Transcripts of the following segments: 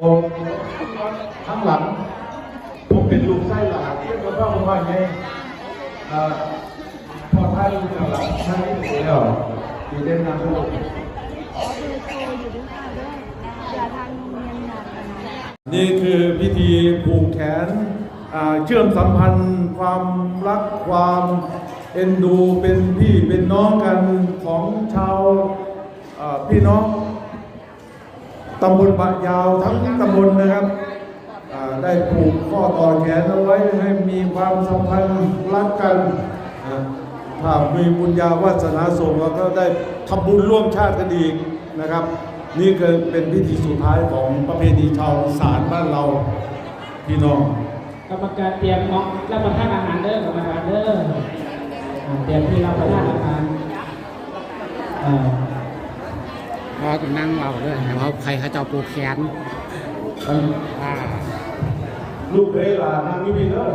ผมข้างหลัง ผมเป็นลูกไส้หลานเทียบกับพ่อผมว่าไงเอ่อพอท้ายลูกหลังท้ายลูกแล้วอยู่เด่นนำลูกขอเบอร์โทรอยู่ด้วยค่ะด้วยอย่าทางโรงเรียนนักนะนี่คือพิธีผูกแขนเชื่อมสัมพันธ์ ความรักความเอ็นดูเป็นพี่เป็นน้องกันของชาวพี่น้อง ตำบลปะยาวทั้งตำบลนะครับได้ผูกข้อต่อแขนเอาไว้ให้มีความสัมพันธ์รักกันอ่าถ้ามีบุญญาวาสนาส่งเราก็ได้ทำบุญร่วมชาติกันอีกนะครับ นี่คือเป็นพิธีสุดท้ายของประเพณีชาวสารบ้านเราพี่น้องกรรมการเตรียมน้องรับประทานอาหารเด้อกรรมการเด้อเตรียมที่รับประทานอาหาร อ่าพอจะนั่งเราด้วยแต่ว่าใครเขาจะเอาปูแขนอ่าลูกเคยลานั่งอยู่พี่เด้อ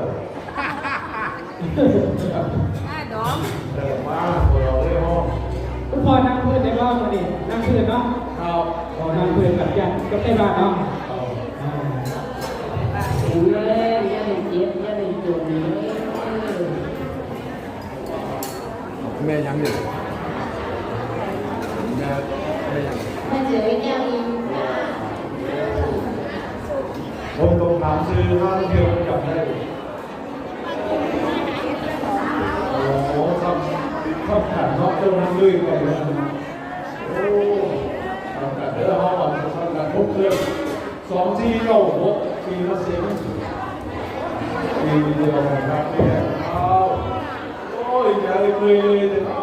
ได้ดอมแต่ว่าพวกเราได้ห้องคุณพ่อนั่งพื้นได้บ้างมาดินั่งพื้นเนาะเอาพอนั่งพื้นกับยันก็ได้บ้านเนาะเอาอ่าถึงแล้วอย่าได้เจ็บอย่าได้จนเลยแม่ยังอยู่แม่แม่ยัง ถ้าเจอแก้วอีก ผมต้องถามซื้อท่าเที่ยวจำได้โอ้โหคำคำขันน อกเจ้านั่งลุยกันนะโอ้ทำกันเด้อห้องทำกันทุกเรื่องสองที่เราหัวปีละเสียงปีเดียวนะครับเนี่ยเอาโอ้ยอย่าเลยเลยแต่เอา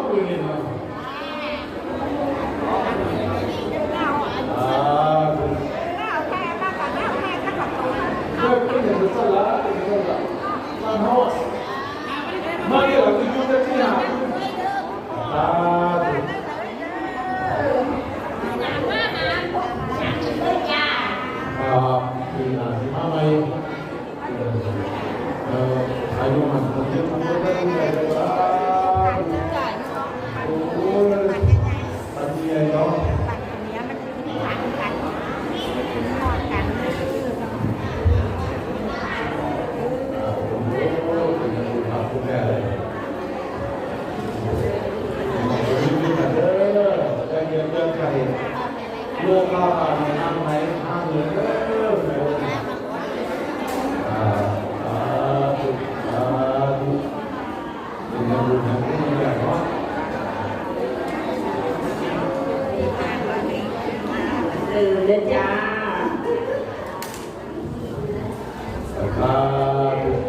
คุยเเออเด้อจ้าอ่าถูก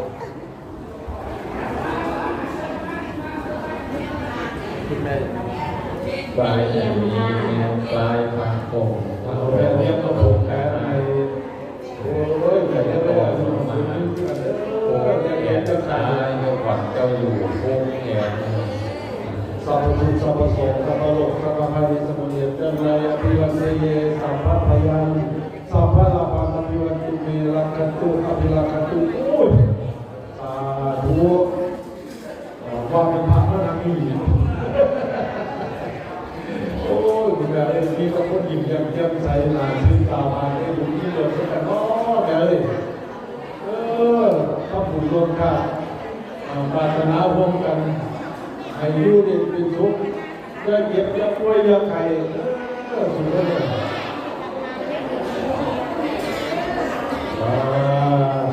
คุณแม่ปลายแผ่นนี้ปลายปากโป่งเอาแบบนี้ก็ถูกแค่ไหนโอ้ยแบบนี้ก็ว่ามาเด้โป่งแขนเจ้าเจ้าขาชายเจ้าขวัญเจ้าอยู่โป่งแขนสัพพทุสัพพโสสัพพโลกสัพพะริส พพะพยัญสัพพะลาภาอภิวัตุเมรักตุอภิรักตุโอ้ยสาธุควาเป็นพระก็นั่งอยู่โอ้ยคุณแม่เอ้ยมีแต่คนยิ้มแย้มแจ่มใสหน้าชื่นตามานได้ดูที่เดินสักกันเนาะแม่เอ้ยเออถ้าผู้ร่วมกันอ่าปรารถนาร่วมกันให้อยู่เด่นเป็นทุกข์อย่าเก็บอย่าป่วยอย่าไข้สุดยอดเลยว้าว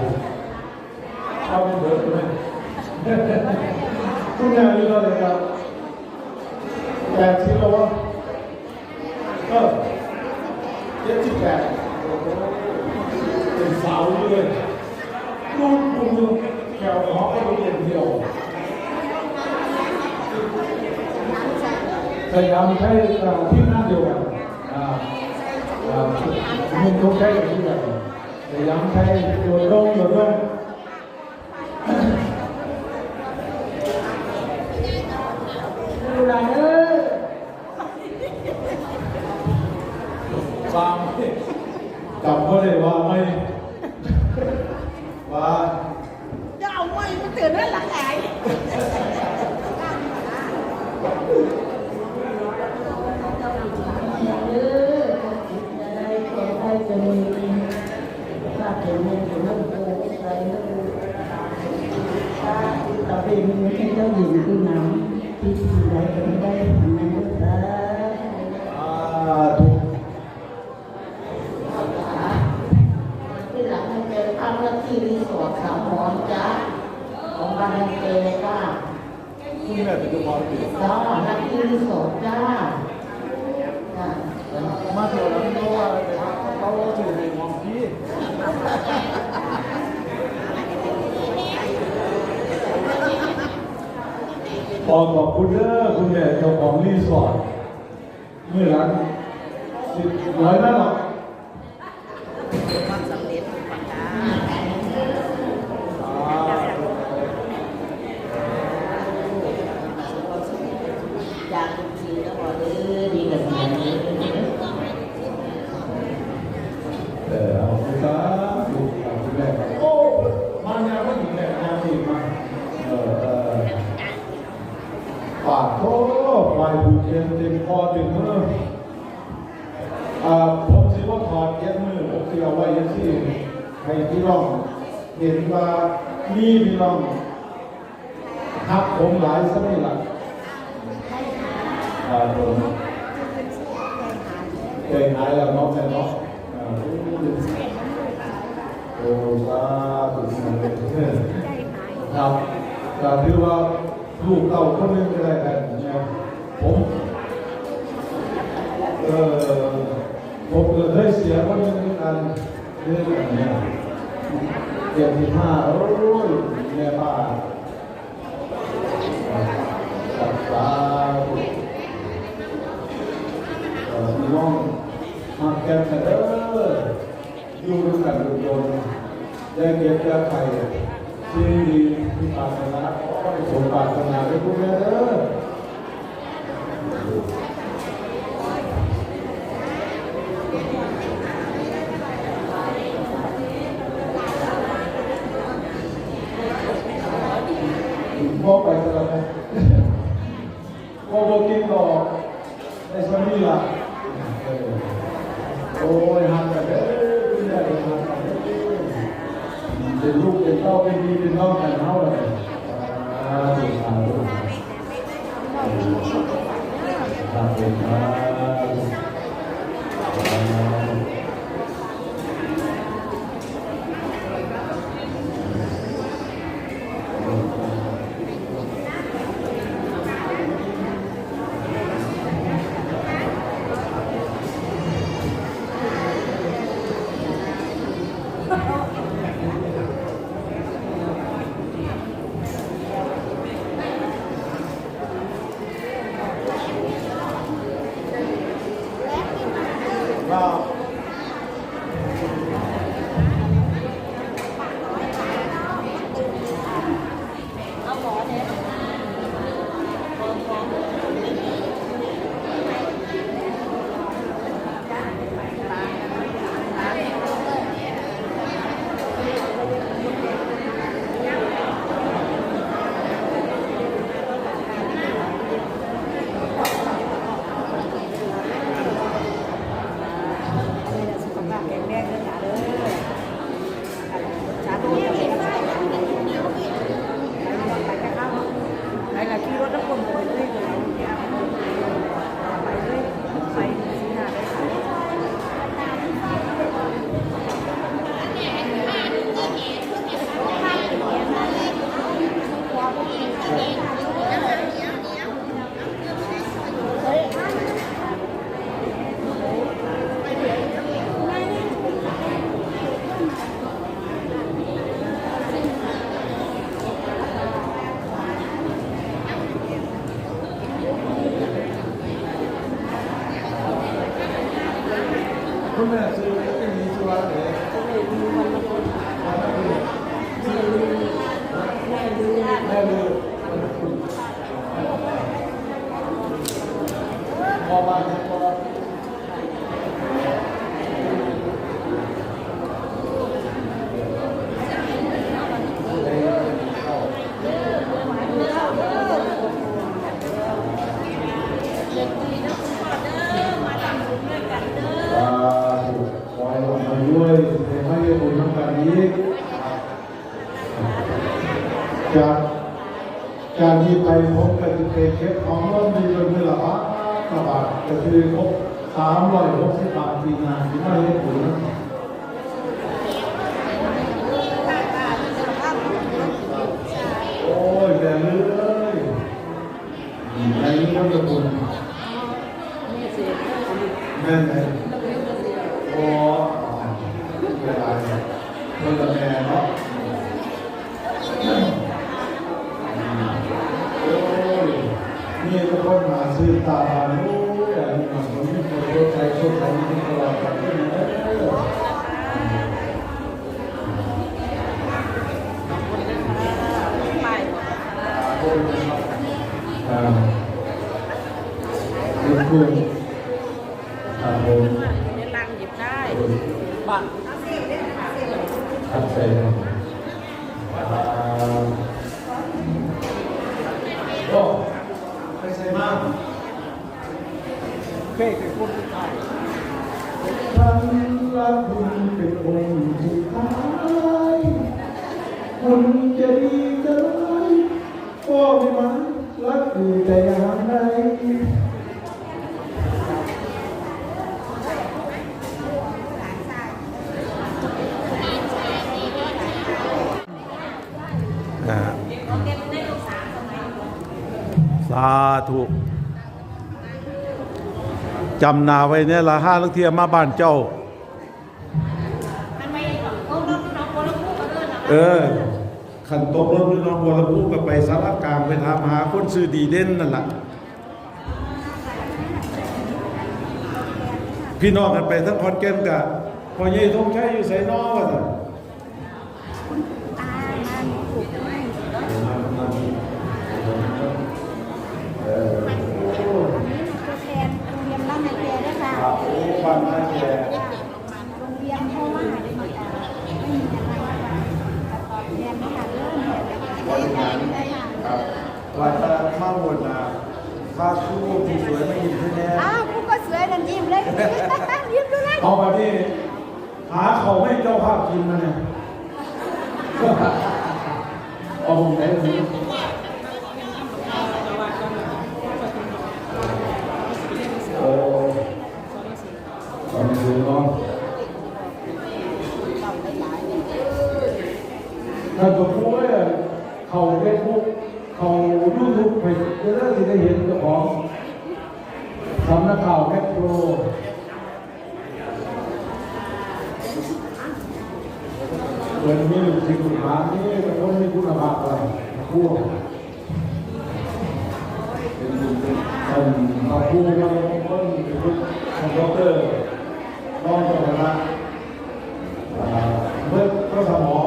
เอาไปเบิดเลยคุณแม่อายุเท่าไหร่ครับแปดสิบแล้ววะ เออ เจ็ดสิบแปดเป็นสาวเลยรูปกลุ่มหนึงแถวหอก็ไปเรี ว่าไม่จำก็ได้ว่าไม่ว่าจะเอาไม่มันตื่นได้หลังไหนที่นำได้เป็ได้ทำนั้ได้ อบคุณเด้อคุณแม่เจ้าของรีสอร์ทเมื่อหลังสิบร้อยนั่นหรอกทุกทีแล้วบอกเลยดีกับสิ่งนี้ เออเอาคุณตาดูเอาคุณแม่โอ้มาแนวก็หญิงแม่แนวดีมาเออเออ ปากโอ้ควายผูกเย็นเต็มคอเต็มมืออ่าผมสิว่าถอดเย็นมือผมสิเอาไว้ยังสิให้พี่น้อง เห็นว่ามีพี่น้องหักผมหลายสักนี่ล่ะอ่าผมเคยหายแล้วเนาะแม่นาะอ่าโอ้สาธุครับก็ถือว่า ลูกเต่าคนนึงก็ได้กันนะผมเอ่อผมเก็เคยเสียคนนึงเหมือนกันเรื่องแบบเนี้ยเจ็บที่ห้าโอ้ยแม่ป้าครับสาธุเออพี่น้องมาแก้กันเด้ออยู่ด้วยกันทุกคนได้เก็บแก้ไข ที่ดีที่ปรารถนาขอให้สมปรารถนาด้วยคุณแม่เด้อพ่อไปแล้วนะพ่อบอกกินต่อในสมัยนี้ล่ะเออ โอ้ยหักกันเด้อคุณยายหักกันเด้อ เป็นลูกเป็นเต้าเป็นพี่เป็นน้องกันเท่าเลยอ่าถูกทางลู ခုနကဆိုရင်အဲ့ဒီဆိုတာလေ การที่ไปผมก็จะไปเก็บของรถมีจนเวลาตบาทก็คือครบสามร้อยหกสิบบาทปีงานที่ไม่ได้ผลโอ้ยแต่เลยในนี้ก็จะบุญแม่ไหนโอ้เวลาเนี่ยคนละแม่เนาะ โอ้ยนี่ก็คนมาซื้อตาโอ้ยอันนี้มันไม่คนเข้าใจเข้าใจนี่ตลอดไปเลยอ่า คุ ธุจำนาไว้เนี่ยละห้าลักเทียมาบ้านเจ้า เออขันตกรถพี่น้องบัวลำพูก็ไปสารกลางไปถามหาคนซื้อดีเด่นนั่นแหละพี่น้องกันไปทั้งคอนแก่นกะพอเย่ทงชัยอยู่ไสนอวะ บ้านนาแกโรงเรียนเพราะว่าไม่มีอะไรตอบแทนมาเริ่มบบว่าจะมาวนนะพาคู่ผู้สวยมายิ้มให้แน่อ้าวกูก็สวยนั่นยิ้มเลยยิ้มดูนะเอามาที่หาเขาให้เจ้าภาพกินมาเนี่ยเอาผมไหนผมโอ้ตอนนี้ เนาะถ้าตัวผู้เนี่เขาเฟซบุ๊กเขายูทูบไปจะได้สิได้เห็นเจ้าของสำนักข่าวแมคโครเหมือนมีสิ่งสุดท้ายนี่เป็นคนมีคุณภาพอะไรพวกเป็นเป็นเอาผู้มาเป็นคนเป็นคนของด็อกเตอร์น้ องเจ้าคณะอ่าเมื่อก็สมอ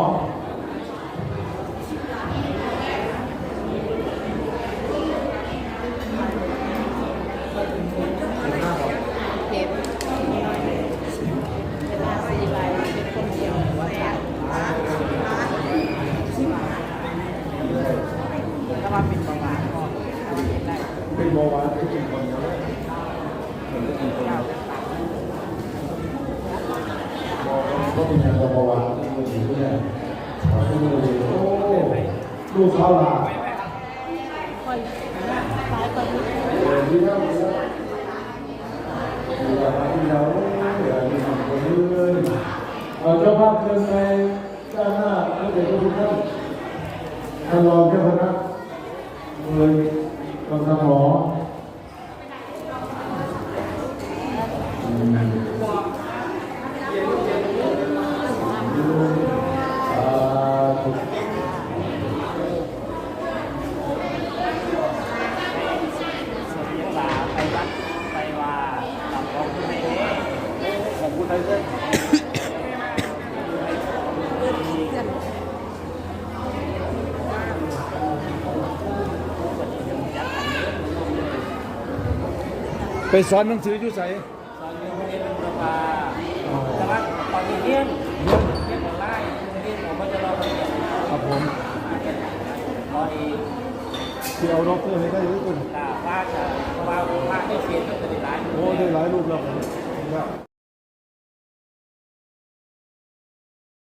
เป็นเบาหวานเป็นกินคนเดียวเลย ก็เป็นอย่างเบาหวานที่มือถือเนี่ยขอที่มือถือโอ้ลูกเขาลาเออดีแล้วดีแล้วดีแล้วดีแล้วเดี๋ยวมีคนนี้เลยเจ้าภาพเชิญไปด้านหน้าแล้วเดี๋ยวทุกท่านท่านรองเจ้าคณะเลยกำลังหมอาถูก ลาไปวัดไปว่าหลับของคุณในนี้ของคุณไทยเส้น ไปสอนหนังสืออยู่ใส่ตอนนี้คุณเรียนเป็นประภาแต่ว่าตอนนี้เรียนเรียนเรียนออนไลน์เรียนผมก็จะรอไปเรียนครับผมรออีกที่เอาด็อกเตอร์ให้ได้ด้วยกันตาว่าจะเพราะว่าว่าได้เสียก็จะได้หลายโอ้ได้หลายรูปแล้วผม